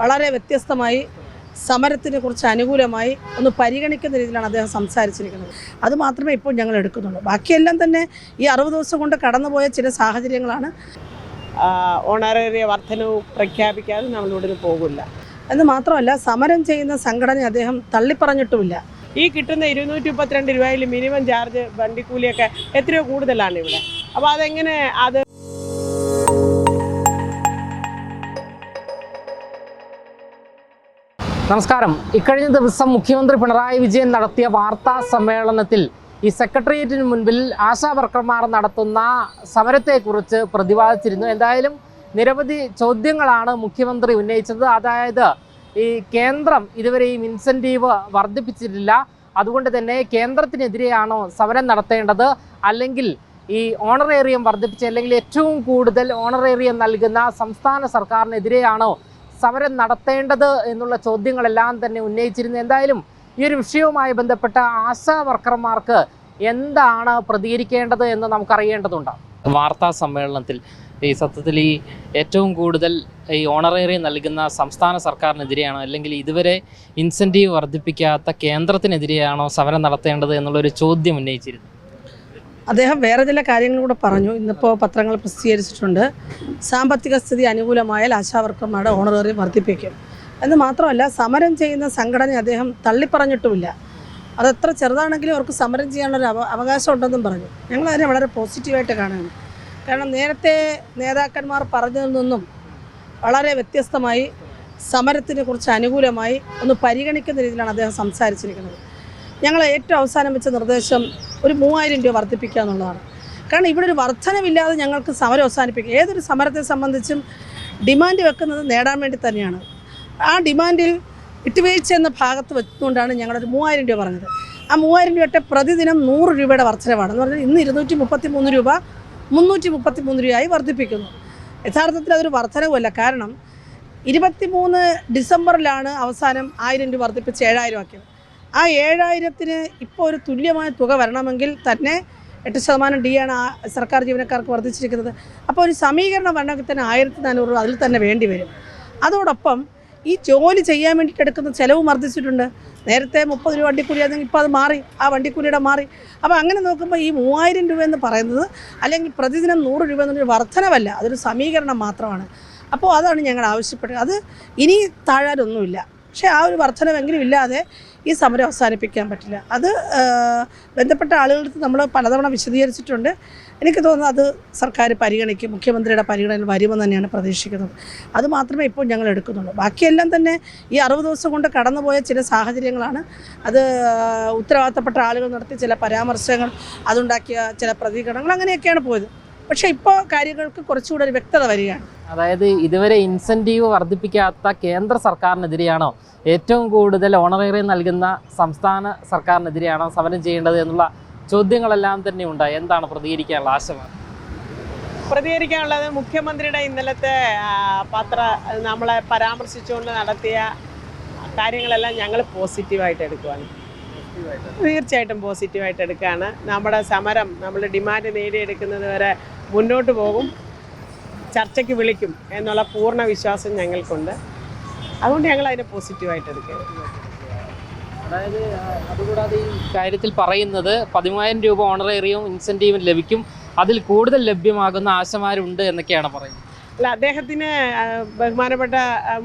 വളരെ വ്യത്യസ്തമായി സമരത്തിനെ കുറിച്ച് അനുകൂലമായി ഒന്ന് പരിഗണിക്കുന്ന രീതിയിലാണ് അദ്ദേഹം സംസാരിച്ചിരിക്കുന്നത്. അത് മാത്രമേ ഇപ്പോൾ ഞങ്ങൾ എടുക്കുന്നുള്ളൂ. ബാക്കിയെല്ലാം തന്നെ ഈ അറുപത് ദിവസം കൊണ്ട് കടന്നുപോയ ചില സാഹചര്യങ്ങളാണ്. ഓണറേറിയ വർധനവ് പ്രഖ്യാപിക്കാതെ നമ്മൾ ഇവിടുന്ന് പോകില്ല എന്ന് മാത്രമല്ല സമരം ചെയ്യുന്ന സംഘടന അദ്ദേഹം തള്ളിപ്പറഞ്ഞിട്ടുമില്ല. ഈ കിട്ടുന്ന ഇരുന്നൂറ്റി മുപ്പത്തിരണ്ട് രൂപയിൽ മിനിമം ചാർജ് വണ്ടിക്കൂലിയൊക്കെ എത്രയോ കൂടുതലാണ് ഇവിടെ. അപ്പോൾ അതെങ്ങനെ അത് നമസ്കാരം. ഇക്കഴിഞ്ഞ ദിവസം മുഖ്യമന്ത്രി പിണറായി വിജയൻ നടത്തിയ വാർത്താ സമ്മേളനത്തിൽ ഈ സെക്രട്ടേറിയറ്റിന് മുൻപിൽ ആശാ വർക്കർമാർ നടത്തുന്ന സമരത്തെക്കുറിച്ച് പ്രതിപാദിച്ചിരുന്നു. എന്തായാലും നിരവധി ചോദ്യങ്ങളാണ് മുഖ്യമന്ത്രി ഉന്നയിച്ചത്. അതായത് ഈ കേന്ദ്രം ഇതുവരെയും ഇൻസെന്റീവ് വർദ്ധിപ്പിച്ചിട്ടില്ല. അതുകൊണ്ട് തന്നെ കേന്ദ്രത്തിനെതിരെയാണോ സമരം നടത്തേണ്ടത്? അല്ലെങ്കിൽ ഈ ഓണറേറിയം വർദ്ധിപ്പിച്ച് അല്ലെങ്കിൽ ഏറ്റവും കൂടുതൽ ഓണറേറിയം നൽകുന്ന സംസ്ഥാന സർക്കാരിനെതിരെയാണോ സമരം നടത്തേണ്ടത് എന്നുള്ള ചോദ്യങ്ങളെല്ലാം തന്നെ ഉന്നയിച്ചിരുന്നു. എന്തായാലും ഈ ഒരു വിഷയവുമായി ബന്ധപ്പെട്ട ആശാ വർക്കർമാർക്ക് എന്താണ് പ്രതികരിക്കേണ്ടത് എന്ന് നമുക്കറിയേണ്ടതുണ്ട്. വാർത്താ സമ്മേളനത്തിൽ ഈ സത്യത്തിൽ ഈ ഏറ്റവും കൂടുതൽ ഈ ഓണറേറി നൽകുന്ന സംസ്ഥാന സർക്കാരിനെതിരെയാണോ അല്ലെങ്കിൽ ഇതുവരെ ഇൻസെന്റീവ് വർദ്ധിപ്പിക്കാത്ത കേന്ദ്രത്തിനെതിരെയാണോ സമരം നടത്തേണ്ടത് എന്നുള്ളൊരു ചോദ്യം ഉന്നയിച്ചിരുന്നു. അദ്ദേഹം വേറെ ചില കാര്യങ്ങൾ കൂടെ പറഞ്ഞു. ഇന്നിപ്പോൾ പത്രങ്ങൾ പ്രസിദ്ധീകരിച്ചിട്ടുണ്ട്. സാമ്പത്തിക സ്ഥിതി അനുകൂലമായാൽ ആശാവർക്കർമാരുടെ ഓണറേറിയം വർദ്ധിപ്പിക്കും. എന്ന് മാത്രമല്ല സമരം ചെയ്യുന്ന സംഘടന അദ്ദേഹം തള്ളിപ്പറഞ്ഞിട്ടുമില്ല. അതെത്ര ചെറുതാണെങ്കിലും അവർക്ക് സമരം ചെയ്യാനുള്ളൊരു ഒരു അവകാശം ഉണ്ടെന്നും പറഞ്ഞു. ഞങ്ങൾ അതിനെ വളരെ പോസിറ്റീവായിട്ട് കാണുകയാണ്. കാരണം നേരത്തെ നേതാക്കന്മാർ പറഞ്ഞതിൽ നിന്നും വളരെ വ്യത്യസ്തമായി സമരത്തിനെ കുറിച്ച് അനുകൂലമായി ഒന്ന് പരിഗണിക്കുന്ന രീതിയിലാണ് അദ്ദേഹം സംസാരിച്ചിരിക്കുന്നത്. ഞങ്ങൾ ഏറ്റവും അവസാനം വെച്ച നിർദ്ദേശം ഒരു മൂവായിരം രൂപ വർദ്ധിപ്പിക്കുക എന്നുള്ളതാണ്. കാരണം ഇവിടെ ഒരു വർധനവില്ലാതെ ഞങ്ങൾക്ക് സമരം അവസാനിപ്പിക്കുക. ഏതൊരു സമരത്തെ സംബന്ധിച്ചും ഡിമാൻഡ് വെക്കുന്നത് നേടാൻ വേണ്ടി തന്നെയാണ്. ആ ഡിമാൻഡിൽ വിട്ടുവീഴ്ച എന്ന ഭാഗത്ത് വെച്ചുകൊണ്ടാണ് ഞങ്ങളൊരു മൂവായിരം രൂപ പറഞ്ഞത്. ആ മൂവായിരം രൂപയുടെ പ്രതിദിനം നൂറ് രൂപയുടെ വർധനവാണ്. എന്ന് പറഞ്ഞാൽ ഇന്ന് ഇരുന്നൂറ്റി മുപ്പത്തി മൂന്ന് രൂപ മുന്നൂറ്റി മുപ്പത്തി മൂന്ന് രൂപയായി വർദ്ധിപ്പിക്കുന്നു. യഥാർത്ഥത്തിൽ അതൊരു വർധനവുമല്ല. കാരണം ഇരുപത്തി മൂന്ന് ഡിസംബറിലാണ് അവസാനം ആയിരം രൂപ വർദ്ധിപ്പിച്ച് ഏഴായിരം ആക്കിയത്. ആ ഏഴായിരത്തിന് ഇപ്പോൾ ഒരു തുല്യമായ തുക വരണമെങ്കിൽ തന്നെ എട്ട് ശതമാനം ഡി ആണ് ആ സർക്കാർ ജീവനക്കാർക്ക് വർദ്ധിച്ചിരിക്കുന്നത്. അപ്പോൾ ഒരു സമീകരണം വരണമെങ്കിൽ തന്നെ ആയിരത്തി നാനൂറ് രൂപ അതിൽ തന്നെ വേണ്ടി വരും. അതോടൊപ്പം ഈ ജോലി ചെയ്യാൻ വേണ്ടിയിട്ട് എടുക്കുന്ന ചിലവും വർദ്ധിച്ചിട്ടുണ്ട്. നേരത്തെ മുപ്പത് രൂപ വണ്ടിക്കൂലി ആയിരുന്നെങ്കിൽ ഇപ്പോൾ അത് മാറി ആ വണ്ടിക്കൂലിയുടെ മാറി. അപ്പോൾ അങ്ങനെ നോക്കുമ്പോൾ ഈ മൂവായിരം രൂപ എന്ന് പറയുന്നത് അല്ലെങ്കിൽ പ്രതിദിനം നൂറ് രൂപ എന്നൊരു വർധനവല്ല അതൊരു സമീകരണം മാത്രമാണ്. അപ്പോൾ അതാണ് ഞങ്ങൾ ആവശ്യപ്പെട്ടത് അത് ഇനി താഴാനൊന്നുമില്ല. പക്ഷേ ആ ഒരു വർധനമെങ്കിലും ഇല്ലാതെ ഈ സമരം അവസാനിപ്പിക്കാൻ പറ്റില്ല. അത് ബന്ധപ്പെട്ട അടുത്ത് നമ്മൾ പലതവണ വിശദീകരിച്ചിട്ടുണ്ട്. എനിക്ക് തോന്നുന്നു അത് സർക്കാർ പരിഗണിക്കും മുഖ്യമന്ത്രിയുടെ പരിഗണനയിൽ വരുമെന്ന് തന്നെയാണ് പ്രതീക്ഷിക്കുന്നത്. അത് മാത്രമേ ഇപ്പോൾ ഞങ്ങൾ എടുക്കുന്നുള്ളൂ. ബാക്കിയെല്ലാം തന്നെ ഈ അറുപത് ദിവസം കൊണ്ട് കടന്നുപോയ ചില സാഹചര്യങ്ങളാണ്. അത് ഉത്തരവാദിത്തപ്പെട്ട ആളുകൾ നടത്തിയ ചില പരാമർശങ്ങൾ അതുണ്ടാക്കിയ ചില പ്രതികരണങ്ങൾ അങ്ങനെയൊക്കെയാണ് പോയത്. പക്ഷേ ഇപ്പോൾ കാര്യങ്ങൾക്ക് കുറച്ചുകൂടെ ഒരു വ്യക്തത വരികയാണ്. അതായത് ഇതുവരെ ഇൻസെന്റീവ് വർദ്ധിപ്പിക്കാത്ത കേന്ദ്ര സർക്കാരിനെതിരെയാണോ ഏറ്റവും കൂടുതൽ ഓണറേറിയം നൽകുന്ന സംസ്ഥാന സർക്കാരിനെതിരെയാണോ സമരം ചെയ്യേണ്ടത് എന്നുള്ള ചോദ്യങ്ങളെല്ലാം തന്നെ ഉണ്ട് എന്താണ് പ്രതികരിക്കാനുള്ള ആശങ്ക? പ്രതികരിക്കാനുള്ളത് മുഖ്യമന്ത്രിയുടെ ഇന്നലത്തെ പത്ര നമ്മളെ പരാമർശിച്ചുകൊണ്ട് നടത്തിയ കാര്യങ്ങളെല്ലാം ഞങ്ങൾ പോസിറ്റീവായിട്ട് എടുക്കുവാണ്. തീർച്ചയായിട്ടും പോസിറ്റീവായിട്ട് എടുക്കുകയാണ് നമ്മുടെ സമരം നമ്മൾ ഡിമാൻഡ് നേടിയെടുക്കുന്നത് വരെ മുന്നോട്ട് പോകും. ചർച്ചയ്ക്ക് വിളിക്കും എന്നുള്ള പൂർണ വിശ്വാസം ഞങ്ങൾക്കുണ്ട്. അതുകൊണ്ട് ഞങ്ങൾ അതിനെ പോസിറ്റീവായിട്ട് എടുക്കുക അതായത് അതുകൂടാതെ ഈ കാര്യത്തിൽ പറയുന്നത് പതിമൂവായിരം രൂപ ഓണറേറിയവും ഇൻസെന്റീവും ലഭിക്കും. അതിൽ കൂടുതൽ ലഭ്യമാകുന്ന ആശമാരുണ്ട് എന്നൊക്കെയാണ് പറയുന്നത്. അല്ല അദ്ദേഹത്തിന് ബഹുമാനപ്പെട്ട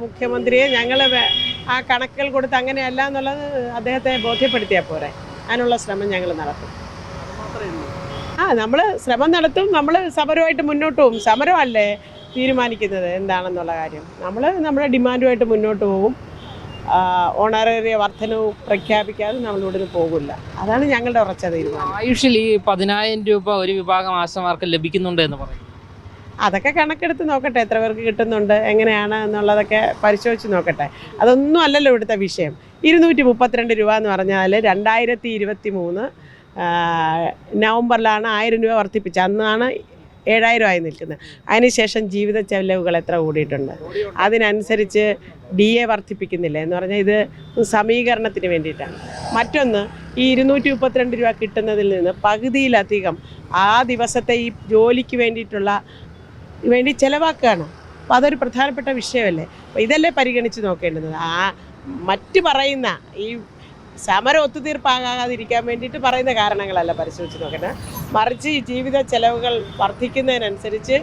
മുഖ്യമന്ത്രിയെ ഞങ്ങൾ ആ കണക്കുകൾ കൊടുത്ത് അങ്ങനെയല്ല എന്നുള്ളത് അദ്ദേഹത്തെ ബോധ്യപ്പെടുത്തിയാൽ പോരെ. അതിനുള്ള ശ്രമം ഞങ്ങൾ നടത്തും. ആ നമ്മൾ ശ്രമം നടത്തും നമ്മൾ സമരമായിട്ട് മുന്നോട്ട് പോകും. സമരമല്ലേ തീരുമാനിക്കുന്നത്? എന്താണെന്നുള്ള കാര്യം. നമ്മൾ നമ്മുടെ ഡിമാൻഡുമായിട്ട് മുന്നോട്ട് പോകും. ഓണറേറിയ വർധനവും പ്രഖ്യാപിക്കാതെ നമ്മൾ ഇവിടുന്ന് പോകില്ല. അതാണ് ഞങ്ങളുടെ ഉറച്ച തീരുമാനം. ആയുഷിൽ ഈ പതിനായിരം രൂപ ഒരു വിഭാഗം ആശമാർക്ക് ലഭിക്കുന്നുണ്ട് എന്ന് പറയും. അതൊക്കെ കണക്കെടുത്ത് നോക്കട്ടെ എത്ര പേർക്ക് കിട്ടുന്നുണ്ട് എങ്ങനെയാണ് എന്നുള്ളതൊക്കെ പരിശോധിച്ച് നോക്കട്ടെ. അതൊന്നും അല്ലല്ലോ ഇവിടുത്തെ വിഷയം. ഇരുന്നൂറ്റി മുപ്പത്തിരണ്ട് രൂപ എന്ന് പറഞ്ഞാൽ രണ്ടായിരത്തി ഇരുപത്തി മൂന്ന് നവംബറിലാണ് ആയിരം രൂപ വർദ്ധിപ്പിച്ചത്. അന്നാണ് ഏഴായിരം ആയി നിൽക്കുന്നത്. അതിനുശേഷം ജീവിത ചെലവുകൾ എത്ര കൂടിയിട്ടുണ്ട്? അതിനനുസരിച്ച് ഡി എ വർദ്ധിപ്പിക്കുന്നില്ല. എന്ന് പറഞ്ഞാൽ ഇത് സമീകരണത്തിന് വേണ്ടിയിട്ടാണ്. മറ്റൊന്ന് ഈ ഇരുന്നൂറ്റി മുപ്പത്തിരണ്ട് രൂപ കിട്ടുന്നതിൽ നിന്ന് പകുതിയിലധികം ആ ദിവസത്തെ ഈ ജോലിക്ക് വേണ്ടിയിട്ടുള്ള വേണ്ടി ചിലവാക്കുകയാണ്. അപ്പോൾ അതൊരു പ്രധാനപ്പെട്ട വിഷയമല്ലേ? അപ്പോൾ ഇതല്ലേ പരിഗണിച്ച് നോക്കേണ്ടത്. ആ മറ്റ് പറയുന്ന ഈ സമരം ഒത്തുതീർപ്പാകാതിരിക്കാൻ വേണ്ടിയിട്ട് പറയുന്ന കാരണങ്ങളല്ല പരിശോധിച്ച് നോക്കുന്നത് മറിച്ച് ജീവിത ചെലവുകൾ വർദ്ധിക്കുന്നതിനനുസരിച്ച്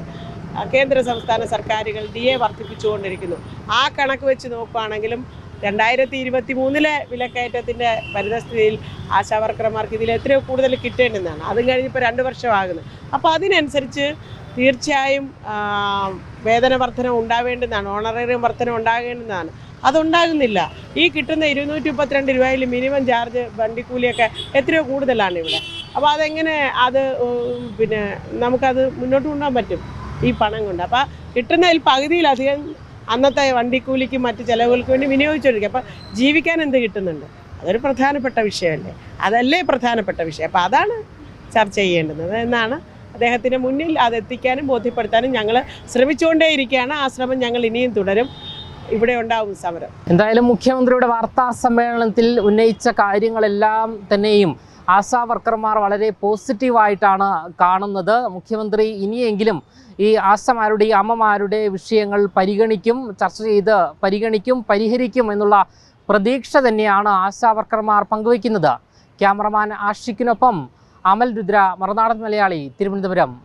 കേന്ദ്ര സംസ്ഥാന സർക്കാരുകൾ ഡി എ വർദ്ധിപ്പിച്ചുകൊണ്ടിരിക്കുന്നു. ആ കണക്ക് വെച്ച് നോക്കുകയാണെങ്കിലും രണ്ടായിരത്തി ഇരുപത്തി മൂന്നിലെ വിലക്കയറ്റത്തിന്റെ പരിതസ്ഥിതിയിൽ ആശാവർക്കർമാർക്ക് ഇതിൽ എത്രയോ കൂടുതൽ കിട്ടേണ്ടതാണ് അതും കഴിഞ്ഞിപ്പോൾ രണ്ട് വർഷമാകുന്നു. അപ്പോൾ അതിനനുസരിച്ച് തീർച്ചയായും വേതന വർധന ഉണ്ടാവേണ്ടതാണ് ഓണറേറിയം വർധന ഉണ്ടാകേണ്ടതാണ് അതുണ്ടാകുന്നില്ല. ഈ കിട്ടുന്ന ഇരുന്നൂറ്റി മുപ്പത്തിരണ്ട് രൂപയിൽ മിനിമം ചാർജ് വണ്ടിക്കൂലിയൊക്കെ എത്രയോ കൂടുതലാണ് ഇവിടെ. അപ്പോൾ അതെങ്ങനെ അത് പിന്നെ നമുക്കത് മുന്നോട്ട് കൊണ്ടുപോകാൻ പറ്റും? ഈ പണം കൊണ്ട്. അപ്പോൾ കിട്ടുന്നതിൽ പകുതിയിലധികം അന്നത്തെ വണ്ടിക്കൂലിക്കും മറ്റ് ചിലവുകൾക്ക് വേണ്ടി വിനിയോഗിച്ചൊഴിക്കും അപ്പോൾ ജീവിക്കാൻ എന്ത് കിട്ടുന്നുണ്ട്? അതൊരു പ്രധാനപ്പെട്ട വിഷയമല്ലേ? അതല്ലേ പ്രധാനപ്പെട്ട വിഷയം? അപ്പോൾ അതാണ് ചർച്ച ചെയ്യേണ്ടുന്നത് എന്നാണ് അദ്ദേഹത്തിന് മുന്നിൽ അത് എത്തിക്കാനും ബോധ്യപ്പെടുത്താനും ഞങ്ങൾ ശ്രമിച്ചുകൊണ്ടേയിരിക്കുകയാണ്. ആ ശ്രമം ഞങ്ങൾ ഇനിയും തുടരും. ഇവിടെ ഉണ്ടാവും സമരം. എന്തായാലും മുഖ്യമന്ത്രിയുടെ വാർത്താ സമ്മേളനത്തിൽ ഉന്നയിച്ച കാര്യങ്ങളെല്ലാം തന്നെയും ആശാ വർക്കർമാർ വളരെ പോസിറ്റീവായിട്ടാണ് കാണുന്നത്. മുഖ്യമന്ത്രി ഇനിയെങ്കിലും ഈ ആശമാരുടെ അമ്മമാരുടെ വിഷയങ്ങൾ പരിഗണിക്കും ചർച്ച ചെയ്ത് പരിഗണിക്കും പരിഹരിക്കും എന്നുള്ള പ്രതീക്ഷ തന്നെയാണ് ആശാ വർക്കർമാർ പങ്കുവയ്ക്കുന്നത്. ക്യാമറമാൻ ആഷിക്കിനൊപ്പം അമൽ രുദ്ര മറുനാടൻ മലയാളി തിരുവനന്തപുരം.